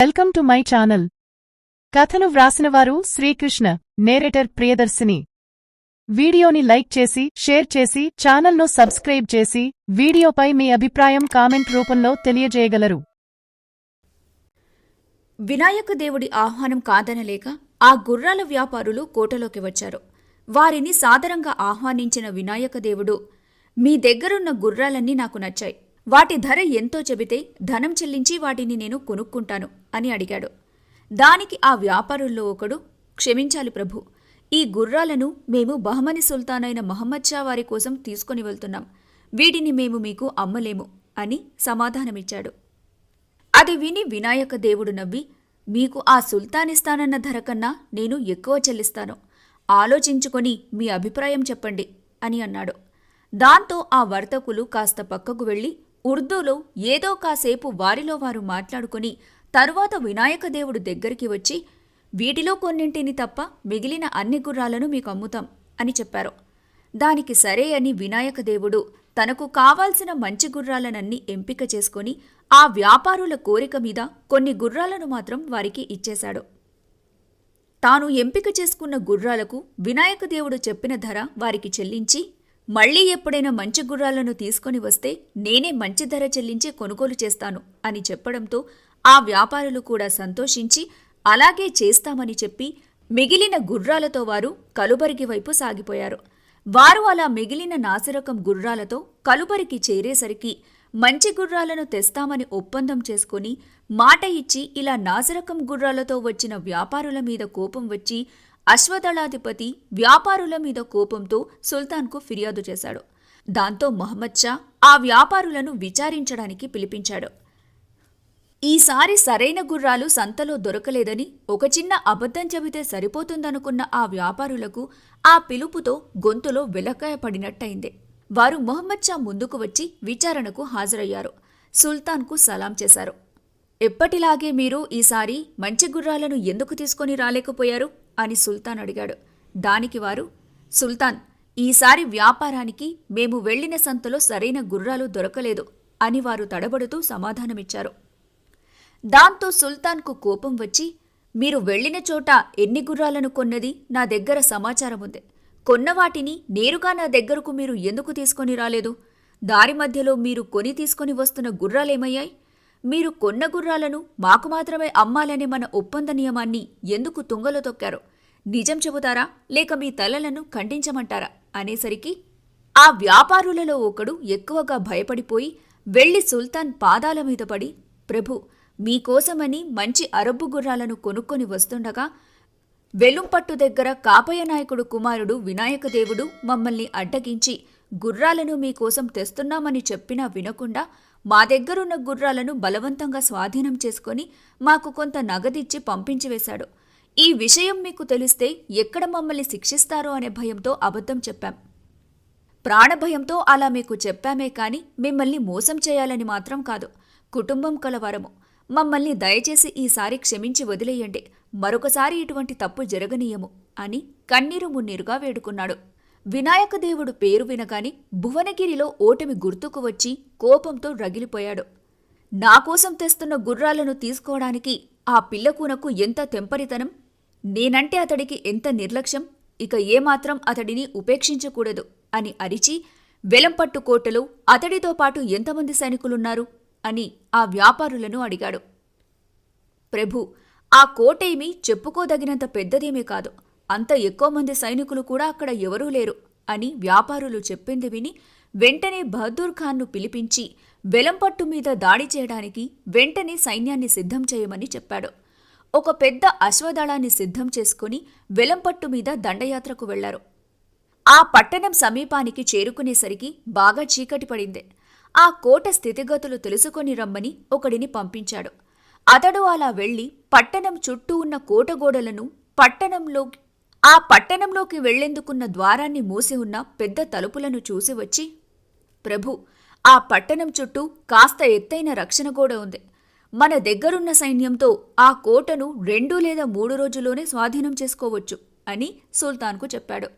Welcome to my channel. కథను వ్రాసినవారు Srikrishna narrator Priyadarshini. వీడియోని like చేసి షేర్ చేసి ఛానల్ను సబ్స్క్రైబ్ చేసి వీడియోపై మీ అభిప్రాయం కామెంట్ రూపంలో తెలియజేయగలరు. వినాయక దేవుడి ఆహ్వానం కాదనలేక ఆ గుర్రాల వ్యాపారులు కోటలోకి వచ్చారు. వారిని సాదరంగా ఆహ్వానించిన వినాయక దేవుడు మీ దగ్గరున్న గుర్రాలన్నీ నాకు నచ్చాయి. వాటి ధర ఎంతో చెబితే ధనం చెల్లించి వాటిని నేను కొనుక్కుంటాను అని అడిగాడు. దానికి ఆ వ్యాపారుల్లో ఒకడు క్షమించాలి ప్రభు ఈ గుర్రాలను మేము బహమని సుల్తాన్ అయిన మహమ్మద్ షా వారి కోసం తీసుకొని వెళ్తున్నాం. వీటిని మేము మీకు అమ్మలేము అని సమాధానమిచ్చాడు. అది విని వినాయక దేవుడు నవ్వి మీకు ఆ సుల్తానిస్తానన్న ధర కన్నా నేను ఎక్కువ చెల్లిస్తాను. ఆలోచించుకొని మీ అభిప్రాయం చెప్పండి అని అన్నాడు. దాంతో ఆ వర్తకులు కాస్త పక్కకు వెళ్ళి ఉర్దూలో ఏదో కాసేపు వారిలో వారు మాట్లాడుకొని తరువాత వినాయక దేవుడు దగ్గరికి వచ్చి వీటిలో కొన్నింటిని తప్ప మిగిలిన అన్ని గుర్రాలను మీకు అమ్ముతాం అని చెప్పారు. దానికి సరే అని వినాయక దేవుడు తనకు కావాల్సిన మంచి గుర్రాలనన్నీ ఎంపిక చేసుకొని ఆ వ్యాపారుల కోరిక మీద కొన్ని గుర్రాలను మాత్రం వారికి ఇచ్చేశాడు. తాను ఎంపిక చేసుకున్న గుర్రాలకు వినాయక దేవుడు చెప్పిన ధర వారికి చెల్లించి మళ్ళీ ఎప్పుడైనా మంచి గుర్రాలను తీసుకొని వస్తే నేనే మంచి ధర చెల్లించి కొనుగోలు చేస్తాను అని చెప్పడంతో ఆ వ్యాపారులు కూడా సంతోషించి అలాగే చేస్తామని చెప్పి మిగిలిన గుర్రాలతో వారు కలుబరికి వైపు సాగిపోయారు. వారు అలా మిగిలిన నాసిరకం గుర్రాలతో కలుబరికి చేరేసరికి మంచి గుర్రాలను తెస్తామని ఒప్పందం చేసుకుని మాట ఇచ్చి ఇలా నాసిరకం గుర్రాలతో వచ్చిన వ్యాపారుల మీద కోపం వచ్చి అశ్వదళాధిపతి వ్యాపారుల మీద కోపంతో సుల్తాన్కు ఫిర్యాదు చేశాడు. దాంతో మహమ్మద్ షా ఆ వ్యాపారులను విచారించడానికి పిలిపించాడు. ఈసారి సరైన గుర్రాలు సంతలో దొరకలేదని ఒక చిన్న అబద్ధం చెబితే సరిపోతుందనుకున్న ఆ వ్యాపారులకు ఆ పిలుపుతో గొంతులో వెలకాయ పడినట్టయింది. వారు మొహమ్మద్ షా ముందుకు వచ్చి విచారణకు హాజరయ్యారు. సుల్తాన్కు సలాం చేశారు. ఎప్పటిలాగే మీరు ఈసారి మంచి గుర్రాలను ఎందుకు తీసుకొని రాలేకపోయారు? అని సుల్తాన్ అడిగాడు. దానికి వారు సుల్తాన్ ఈసారి వ్యాపారానికి మేము వెళ్ళిన సంతలో సరైన గుర్రాలు దొరకలేదు అని వారు తడబడుతూ సమాధానమిచ్చారు. దాంతో సుల్తాన్కు కోపం వచ్చి మీరు వెళ్ళిన చోట ఎన్ని గుర్రాలను కొన్నది? నా దగ్గర సమాచారం ఉంది కొన్న వాటిని నేరుగా నా దగ్గరకు మీరు ఎందుకు తీసుకొని రాలేదు? దారి మధ్యలో మీరు కొని తీసుకొని వస్తున్న గుర్రాలేమయ్యాయి? మీరు కొన్న గుర్రాలను మాకు మాత్రమే అమ్మాలనే మన ఒప్పంద నియమాన్ని ఎందుకు తుంగలో తొక్కారు? నిజం చెబుతారా? లేక మీ తలలను ఖండించమంటారా? అనేసరికి ఆ వ్యాపారులలో ఒకడు ఎక్కువగా భయపడిపోయి వెళ్ళి సుల్తాన్ పాదాల మీద పడి ప్రభు మీకోసమని మంచి అరబ్బు గుర్రాలను కొనుక్కొని వస్తుండగా వెలుంపట్టు దగ్గర కాపయ్య నాయకుడు కుమారుడు వినాయకదేవుడు మమ్మల్ని అడ్డగించి గుర్రాలను మీకోసం తెస్తున్నామని చెప్పినా వినకుండా మా దగ్గరున్న గుర్రాలను బలవంతంగా స్వాధీనం చేసుకొని మాకు కొంత నగదిచ్చి పంపించివేశాడు. ఈ విషయం మీకు తెలిస్తే ఎక్కడ మమ్మల్ని శిక్షిస్తారో అనే భయంతో అబద్ధం చెప్పాం. ప్రాణభయంతో అలా మీకు చెప్పామే కాని మిమ్మల్ని మోసం చేయాలని మాత్రం కాదు. కుటుంబం కలవరము. మమ్మల్ని దయచేసి ఈసారి క్షమించి వదిలేయండి. మరొకసారి ఇటువంటి తప్పు జరగనీయము అని కన్నీరు మున్నీరుగా వేడుకున్నాడు. వినాయకదేవుడు పేరు వినగాని భువనగిరిలో ఓటమి గుర్తుకు వచ్చి కోపంతో రగిలిపోయాడు. నాకోసం తెస్తున్న గుర్రాలను తీసుకోవడానికి ఆ పిల్లకూనకు ఎంత తెంపరితనం నేనంటే అతడికి ఎంత నిర్లక్ష్యం? ఇక ఏమాత్రం అతడిని ఉపేక్షించకూడదు అని అరిచి వెలంపట్టు కోటలో అతడితో పాటు ఎంతమంది సైనికులున్నారు? అని ఆ వ్యాపారులను అడిగాడు. ప్రభు ఆ కోటేమీ చెప్పుకోదగినంత పెద్దదేమీ కాదు. అంత ఎక్కువ మంది సైనికులు కూడా అక్కడ ఎవరూ లేరు అని వ్యాపారులు చెప్పింది విని వెంటనే బహదూర్ ఖాన్ను పిలిపించి వెలంపట్టు మీద దాడి చేయడానికి వెంటనే సైన్యాన్ని సిద్ధం చేయమని చెప్పాడు. ఒక పెద్ద అశ్వదళాన్ని సిద్ధం చేసుకుని వెలంపట్టు మీద దండయాత్రకు వెళ్ళారు. ఆ పట్టణం సమీపానికి చేరుకునేసరికి బాగా చీకటి పడింది. ఆ కోట స్థితిగతులు తెలుసుకొని రమ్మని ఒకడిని పంపించాడు. అతడు అలా వెళ్ళి పట్టణం చుట్టూ ఉన్న కోటగోడలను పట్టణంలో ఆ పట్టణంలోకి వెళ్ళేందుకున్న ద్వారాన్ని మూసి ఉన్న పెద్ద తలుపులను చూసి వచ్చి ప్రభు ఆ పట్టణం చుట్టూ కాస్త ఎత్తైన రక్షణ గోడ ఉంది. మన దగ్గరున్న సైన్యంతో ఆ కోటను రెండు లేదా మూడు రోజుల్లోనే స్వాధీనం చేసుకోవచ్చు అని సుల్తాన్కు చెప్పాడు.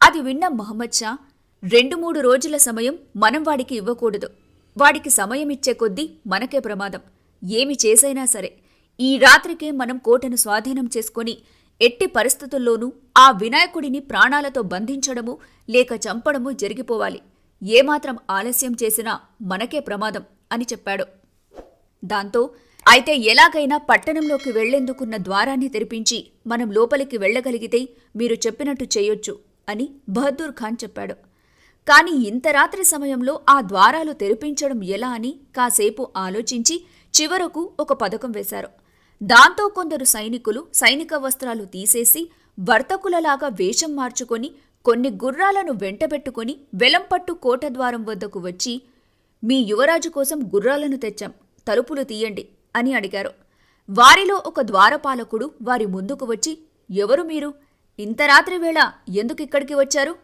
అది విన్న మహమ్మద్ షా రెండు మూడు రోజుల సమయం మనం వాడికి ఇవ్వకూడదు. వాడికి సమయం ఇచ్చే కొద్దీ మనకే ప్రమాదం. ఏమి చేసైనా సరే. ఈ రాత్రికే మనం కోటను స్వాధీనం చేసుకొని ఎట్టి పరిస్థితుల్లోనూ ఆ వినాయకుడిని ప్రాణాలతో బంధించడము లేక చంపడము జరిగిపోవాలి. ఏమాత్రం ఆలస్యం చేసినా మనకే ప్రమాదం అని చెప్పాడు. దాంతో అయితే ఎలాగైనా పట్టణంలోకి వెళ్ళేందుకున్న ద్వారాన్ని తెరిపించి మనం లోపలికి వెళ్ళగలిగితే మీరు చెప్పినట్టు చేయొచ్చు అని బహదూర్ ఖాన్ చెప్పాడు. కాని ఇంత రాత్రి సమయంలో ఆ ద్వారాలు తెరిపించడం ఎలా అని కాసేపు ఆలోచించి చివరకు ఒక పథకం వేశారు. దాంతో కొందరు సైనికులు సైనిక వస్త్రాలు తీసేసి వర్తకులలాగా వేషం మార్చుకొని కొన్ని గుర్రాలను వెంటబెట్టుకుని వెలంపట్టు కోట ద్వారం వద్దకు వచ్చి మీ యువరాజు కోసం గుర్రాలను తెచ్చాం తలుపులు తీయండి అని అడిగారు. వారిలో ఒక ద్వారపాలకుడు వారి ముందుకు వచ్చి ఎవరు మీరు? ఇంత రాత్రి వేళ ఎందుకు ఇక్కడికి వచ్చారు?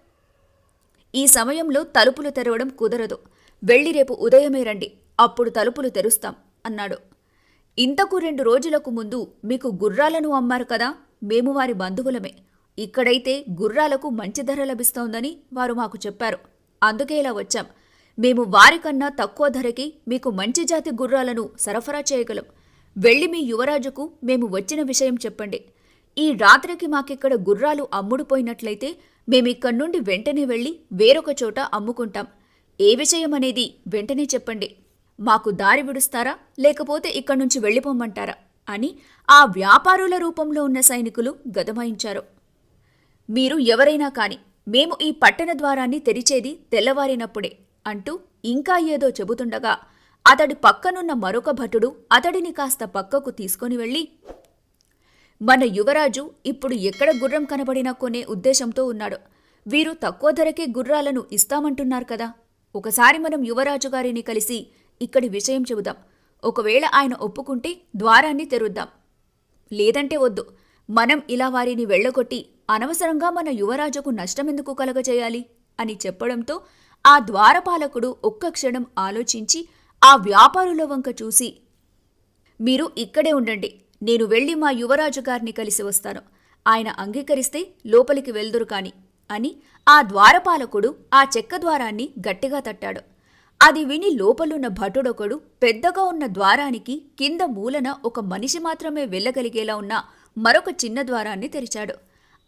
ఈ సమయంలో తలుపులు తెరవడం కుదరదు. వెళ్ళి రేపు ఉదయమే రండి అప్పుడు తలుపులు తెరుస్తాం అన్నాడు. ఇంతకు రెండు రోజులకు ముందు మీకు గుర్రాలను అమ్మారు కదా? మేము వారి బంధువులమే. ఇక్కడైతే గుర్రాలకు మంచి ధర లభిస్తోందని వారు మాకు చెప్పారు. అందుకే ఇలా వచ్చాం. మేము వారికన్నా తక్కువ ధరకి మీకు మంచి జాతి గుర్రాలను సరఫరా చేయగలం. వెళ్ళి మీ యువరాజుకు మేము వచ్చిన విషయం చెప్పండి. ఈ రాత్రికి మాకిక్కడ గుర్రాలు అమ్ముడుపోయినట్లయితే మేమిక్కడి నుండి వెంటనే వెళ్ళి వేరొక చోట అమ్ముకుంటాం. ఏ విషయం అనేది వెంటనే చెప్పండి. మాకు దారి విడుస్తారా? లేకపోతే ఇక్కడి నుంచి వెళ్ళిపోమ్మంటారా అని ఆ వ్యాపారుల రూపంలో ఉన్న సైనికులు గదమాయించారు. మీరు ఎవరైనా కాని మేము ఈ పట్టణ ద్వారాన్ని తెరిచేది తెల్లవారినప్పుడే అంటూ ఇంకా ఏదో చెబుతుండగా అతడి పక్కనున్న మరొక భటుడు అతడిని కాస్త పక్కకు తీసుకొని వెళ్ళి మన యువరాజు ఇప్పుడు ఎక్కడ గుర్రం కనబడినా కొనే ఉద్దేశంతో ఉన్నాడు. వీరు తక్కువ ధరకే గుర్రాలను ఇస్తామంటున్నారు కదా. ఒకసారి మనం యువరాజు గారిని కలిసి ఇక్కడి విషయం చెబుదాం. ఒకవేళ ఆయన ఒప్పుకుంటే ద్వారాన్ని తెరుద్దాం. లేదంటే వద్దు. మనం ఇలా వారిని వెళ్ళగొట్టి అనవసరంగా మన యువరాజుకు నష్టమెందుకు కలగజేయాలి? అని చెప్పడంతో ఆ ద్వారపాలకుడు ఒక్క క్షణం ఆలోచించి ఆ వ్యాపారుల వంక చూసి మీరు ఇక్కడే ఉండండి. నేను వెళ్ళి మా యువరాజు గారిని కలిసి వస్తాను. ఆయన అంగీకరిస్తే లోపలికి వెళ్దురు కాని అని ఆ ద్వారపాలకుడు ఆ చెక్క ద్వారాన్ని గట్టిగా తట్టాడు. అది విని లోపలున్న భటుడొకడు పెద్దగా ఉన్న ద్వారానికి కింద మూలన ఒక మనిషి మాత్రమే వెళ్ళగలిగేలా ఉన్న మరొక చిన్న ద్వారాన్ని తెరిచాడు.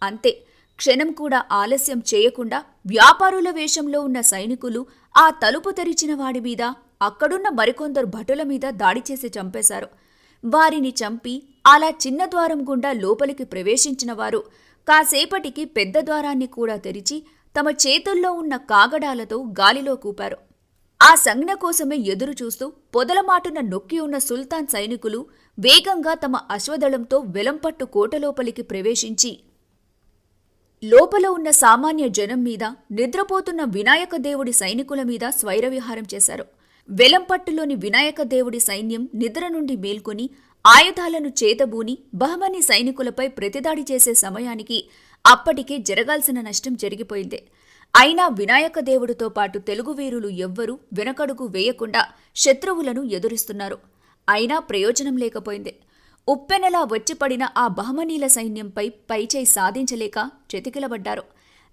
అంతే క్షణం కూడా ఆలస్యం చేయకుండా వ్యాపారుల వేషంలో ఉన్న సైనికులు ఆ తలుపు తెరిచిన వాడి మీద అక్కడున్న మరికొందరు భటుల మీద దాడి చేసి చంపేశారు. వారిని చంపి అలా చిన్న ద్వారం గుండా లోపలికి ప్రవేశించిన వారు కాసేపటికి పెద్ద ద్వారాన్ని కూడా తెరిచి తమ చేతుల్లో ఉన్న కాగడాలతో గాలిలో కూపారు. ఆ సంజ్ఞ కోసమే ఎదురు చూస్తూ పొదలమాటున నొక్కి ఉన్న సుల్తాన్ సైనికులు వేగంగా తమ అశ్వదళంతో వెలంపట్టు కోటలోపలికి ప్రవేశించి లోపల ఉన్న సామాన్య జనం మీద నిద్రపోతున్న వినాయక దేవుడి సైనికుల మీద స్వైరవిహారం చేశారు. వెలంపట్టులోని వినాయక దేవుడి సైన్యం నిద్ర నుండి మేల్కొని ఆయుధాలను చేతబూని బహమని సైనికులపై ప్రతిదాడి చేసే సమయానికి అప్పటికే జరగాల్సిన నష్టం జరిగిపోయింది. అయినా వినాయక దేవుడితో పాటు తెలుగు వీరులు ఎవ్వరూ వెనకడుగు వేయకుండా శత్రువులను ఎదురిస్తున్నారు. అయినా ప్రయోజనం లేకపోయింది. ఉప్పెనలా వచ్చిపడిన ఆ బహమనీల సైన్యంపై పైచేయి సాధించలేక చెతికిలబడ్డారు.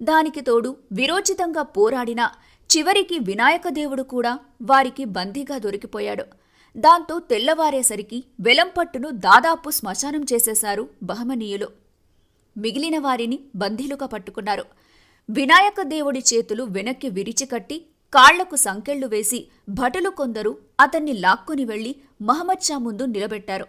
దానికి తోడు విరోచితంగా పోరాడిన చివరికి వినాయక దేవుడు కూడా వారికి బందీగా దొరికిపోయాడు. దాంతో తెల్లవారేసరికి వెలంపట్టును దాదాపు శ్మశానం చేసేశారు బహమనీయులు. మిగిలిన వారిని బందీలుగా పట్టుకున్నారు. వినాయక దేవుడి చేతులు వెనక్కి విరిచికట్టి కాళ్ళకు సంకెళ్ళు వేసి భటులు కొందరు అతన్ని లాక్కుని వెళ్ళి మహమ్మద్ షా ముందు నిలబెట్టారు.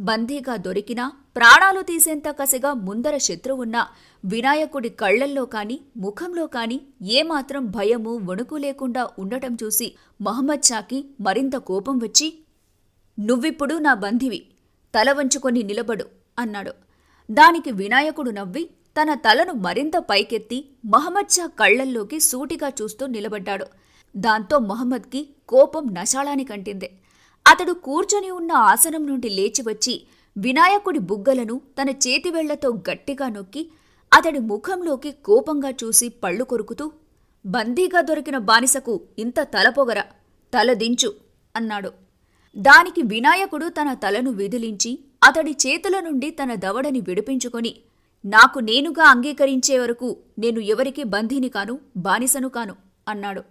బందీగా దొరికినా ప్రాణాలు తీసేంత కసిగా ముందర శత్రువున్న వినాయకుడి కళ్ళల్లో కాని ముఖంలో కాని ఏమాత్రం భయము వణుకు లేకుండా ఉండటం చూసి మహమ్మద్ షాకి మరింత కోపం వచ్చి నువ్విప్పుడు నా బంధివి తల వంచుకొని నిలబడు అన్నాడు. దానికి వినాయకుడు నవ్వి తన తలను మరింత పైకెత్తి మహమ్మద్ షా కళ్ళల్లోకి సూటిగా చూస్తూ నిలబడ్డాడు. దాంతో మహమ్మద్కి కోపం నశాళానికంటింది అతడు కూర్చొని ఉన్న ఆసనం నుండి లేచి వచ్చి వినాయకుడి బుగ్గలను తన చేతివేళ్ళతో గట్టిగా నొక్కి అతడి ముఖంలోకి కోపంగా చూసి పళ్ళు కొరుకుతూ బందీగా దొరికిన బానిసకు ఇంత తలపొగర తల దించు అన్నాడు. దానికి వినాయకుడు తన తలను విదిలించి అతడి చేతుల నుండి తన దవడని విడిపించుకొని నాకు నేనుగా అంగీకరించే వరకు నేను ఎవరికి బందీని కాను బానిసను కాను అన్నాడు.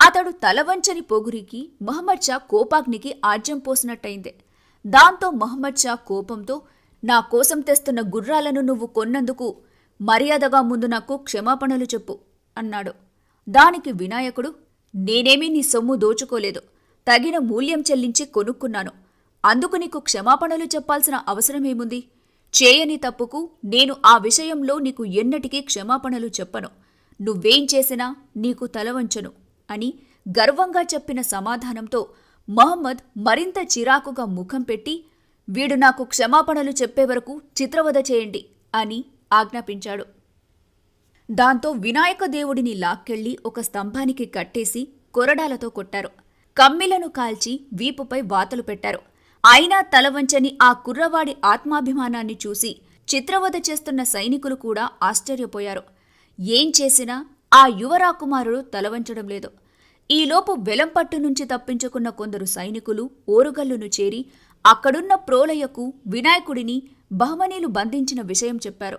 అతడు తలవంచని పొగురికి మహమ్మద్ షా కోపాగ్నికి ఆజ్యం పోసినట్టయింది. దాంతో మహమ్మద్ షా కోపంతో నా కోసం తెస్తున్న గుర్రాలను నువ్వు కొన్నందుకు మర్యాదగా ముందు నాకు క్షమాపణలు చెప్పు అన్నాడు. దానికి వినాయకుడు నేనేమీ నీ సొమ్ము దోచుకోలేదు తగిన మూల్యం చెల్లించి కొనుక్కున్నాను. అందుకు నీకు క్షమాపణలు చెప్పాల్సిన అవసరమేముంది? చేయని తప్పుకు నేను ఆ విషయంలో నీకు ఎన్నటికీ క్షమాపణలు చెప్పను. నువ్వేం చేసినా నీకు తలవంచను అని గర్వంగా చెప్పిన సమాధానంతో మహమ్మద్ మరింత చిరాకుగా ముఖం పెట్టి వీడు నాకు క్షమాపణలు చెప్పే వరకు చిత్రవద చేయండి అని ఆజ్ఞాపించాడు. దాంతో వినాయక దేవుడిని లాక్కెళ్ళి ఒక స్తంభానికి కట్టేసి కొరడాలతో కొట్టారు. కమ్మిలను కాల్చి వీపుపై వాతలు పెట్టారు. అయినా తలవంచని ఆ కుర్రవాడి ఆత్మాభిమానాన్ని చూసి చిత్రవధ చేస్తున్న సైనికులు కూడా ఆశ్చర్యపోయారు. ఏం చేసినా ఆ యువరాకుమారుడు తలవంచడం లేదు. ఈలోపు వెలంపట్టు నుంచి తప్పించుకున్న కొందరు సైనికులు ఓరుగల్లును చేరి అక్కడున్న ప్రోలయకు వినాయకుడిని బహమనీలు బంధించిన విషయం చెప్పారు.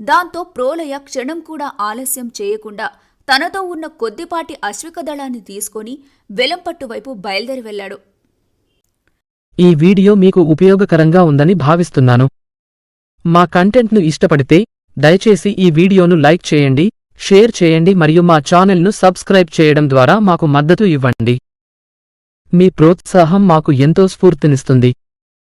దాంతో ప్రోలయ క్షణం కూడా ఆలస్యం చేయకుండా తనతో ఉన్న కొద్దిపాటి అశ్విక దళాన్ని తీసుకొని వెలంపట్టు వైపు బయలుదేరి వెళ్ళాడు. ఈ వీడియో మీకు ఉపయోగకరంగా ఉందని భావిస్తున్నాను. మా కంటెంట్ను ఇష్టపడితే దయచేసి ఈ వీడియోను లైక్ చేయండి షేర్ చేయండి మరియు మా ఛానల్ను సబ్స్క్రైబ్ చేయడం ద్వారా మాకు మద్దతు ఇవ్వండి. మీ ప్రోత్సాహం మాకు ఎంతో స్ఫూర్తినిస్తుంది.